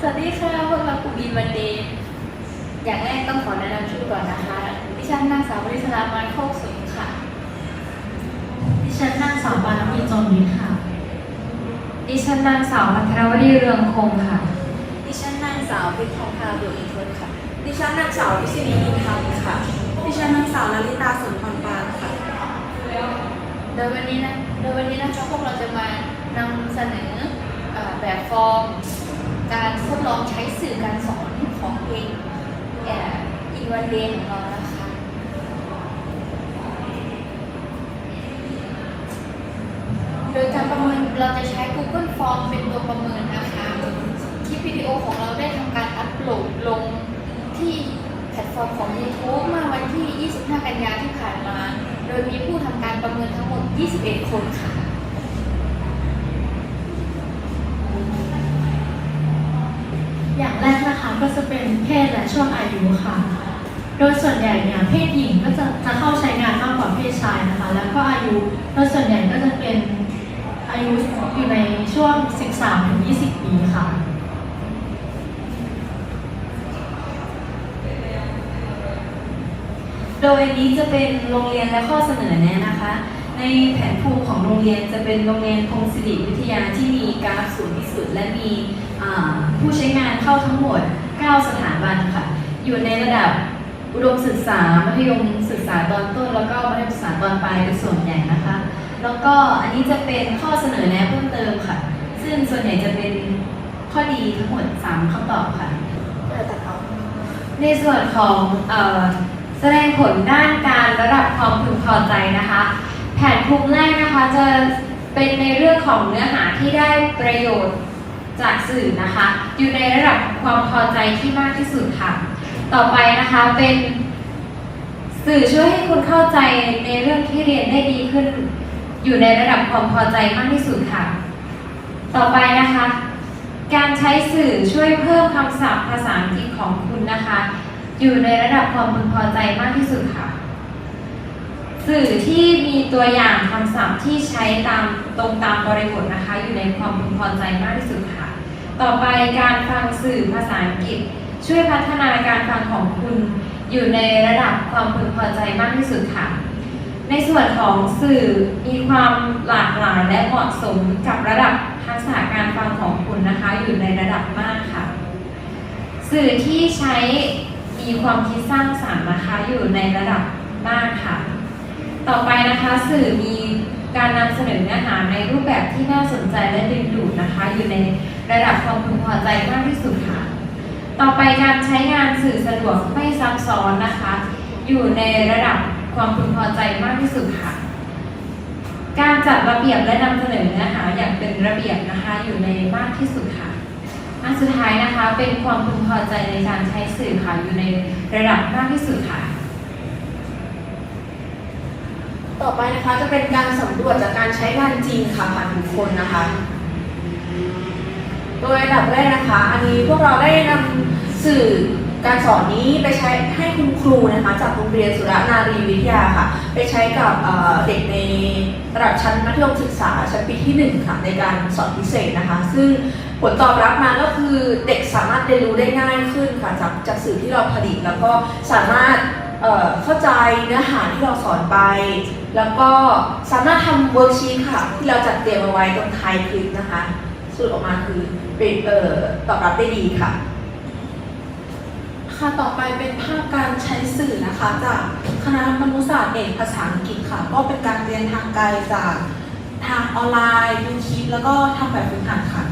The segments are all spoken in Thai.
สวัสดีค่ะพวกเรากลุ่มอินวันเดย์อย่างแรกต้องขอแนะนำชื่อก่อนนะคะ ดิฉันนางสาวบริษลามานโคกสุนค่ะ ดิฉันนางสาวปานมีจงวิทย์ค่ะ ดิฉันนางสาวพัทรวดีเรืองคงค่ะ ดิฉันนางสาวพิทองคาบุอินทนค่ะ ดิฉันนางสาววิศินีอินทร์ค่ะ ดิฉันนางสาวนาริตาสุนทรปานค่ะโดยวันนี้นะ โดยวันนี้นะคะพวกเราจะมานำเสนอเอ่อแบบฟอร์ม การทดลองใช้สื่อการสอนของเพลงอินวันเดย์ของเรานะคะโดยการประเมินเราจะใช้ Google Form เป็นตัวประเมินนะคะคลิปวิดีโอของเราได้ทำการอัปโหลดลงที่แพลตฟอร์มของ YouTube เมื่อวันที่ 25 กันยาที่ผ่านมา โดยมีผู้ทำการประเมินทั้งหมด 21 คนค่ะ อย่างแร ก็จะเป็นเพศและช่วงอายุค่ะ โดยส่วนใหญ่เนี่ยเพศหญิงก็จะจะเข้าใช้งานมากกว่าเพศชายนะคะ แล้วก็อายุโดยส่วนใหญ่ก็จะเป็นอายุอยู่ในช่วง 13-20 ปีค่ะโดยนี้จะเป็นโรงเรียนและข้อเสนอแนะนะคะ ในแผนภูมิของโรงเรียนจะเป็นโรงเรียนพงศิริวิทยาที่มีกราฟสูงที่สุดและมีผู้ใช้งานเข้าทั้งหมด 9สถาบันค่ะ อยู่ในระดับอุดมศึกษา มัธยมศึกษาตอนต้น แล้วก็มัธยมศึกษาตอนปลายเป็นส่วนใหญ่นะคะ แล้วก็อันนี้จะเป็นข้อเสนอแนะเพิ่มเติมค่ะ ซึ่งส่วนใหญ่จะเป็นข้อดีทั้งหมด 3คำตอบค่ะ ในส่วนของอแสดงผลด้านการระดับความพึงพอใจนะคะ แผนภูมิแรกนะคะจะเป็นในเรื่องของเนื้อหาที่ได้ประโยชน์ จากสื่อนะคะ อยู่ในระดับความพอใจที่มากที่สุดค่ะ ต่อไปนะคะเป็น สื่อช่วยให้คุณเข้าใจในเรื่องที่เรียนได้ดีขึ้น อยู่ในระดับความพอใจมากที่สุดค่ะ ต่อไปนะคะ การใช้สื่อช่วยเพิ่มคำศัพท์ภาษาอังกฤษของคุณนะคะ อยู่ในระดับความพึงพอใจมากที่สุดค่ะ สื่อที่มีตัวอย่างคำศัพท์ที่ใช้ตามตรงตามบริบทนะคะ อยู่ในความพึงพอใจมากที่สุดค่ะ ต่อไปการฟังสื่อภาษาอังกฤษ ช่วยพัฒนาการฟังของคุณอยู่ในระดับความพึงพอใจมากที่สุดค่ะ ในส่วนของสื่อมีความหลากหลายและเหมาะสมกับระดับทักษะการฟังของคุณนะคะ อยู่ในระดับมากค่ะ สื่อที่ใช้มีความคิดสร้างสรรค์นะคะอยู่ในระดับมากค่ะ ต่อไปนะคะสื่อมีการนำเสนอเนื้อหาในรูปแบบที่น่าสนใจและดึงดูดนะคะ อยู่ในระดับความพึงพอใจมากที่สุดค่ะ ต่อไปการใช้งานสื่อสะดวกไม่ซับซ้อนนะคะ อยู่ในระดับความพึงพอใจมากที่สุดค่ะ การจัดระเบียบและนำเสนอเนื้อหาอย่างเป็นระเบียบนะคะ อยู่ในมากที่สุดค่ะอันสุดท้ายนะคะเป็นความพึงพอใจในการใช้สื่อค่ะอยู่ในระดับมากที่สุดค่ะ ต่อไปนะคะจะเป็นการสำรวจจากการใช้งานจริงค่ะผ่านบุคคลนะคะ โดยอันดับแรกนะคะ อันนี้พวกเราได้นำสื่อการสอนนี้ไปใช้ให้คุณครูนะคะจากโรงเรียนสุรนารีวิทยาค่ะ ไปใช้กับเด็กในระดับชั้นมัธยมศึกษาชั้นปีที่หนึ่งค่ะ ในการสอนพิเศษนะคะ ซึ่งผลตอบรับมาก็คือเด็กสามารถเรียนรู้ได้ง่ายขึ้นค่ะจากจากสื่อที่เราผลิตแล้วก็สามารถเข้าใจเนื้อหาที่เราสอนไป แล้วก็สามารถทำเวิร์กชีตค่ะ ที่เราจัดเตรียมเอาไว้ตรงท้ายคลิปนะคะสรุปออกมาคือเป็นเอ่อตอบรับได้ดีค่ะ ค่ะ ต่อไปเป็นภาพการใช้สื่อนะคะจากคณะมนุษยศาสตร์เอกภาษาอังกฤษค่ะ ก็เป็นการเรียนทางไกลจากทางออนไลน์ยูทูบแล้วก็ทำแบบฝึกหัดค่ะ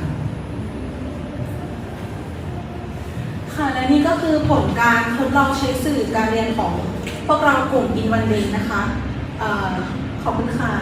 ค่ะ และนี่ก็คือผลการทดลองใช้สื่อการเรียนของพวกเรากลุ่มอินวันเดนะคะ ขอบคุณค่ะ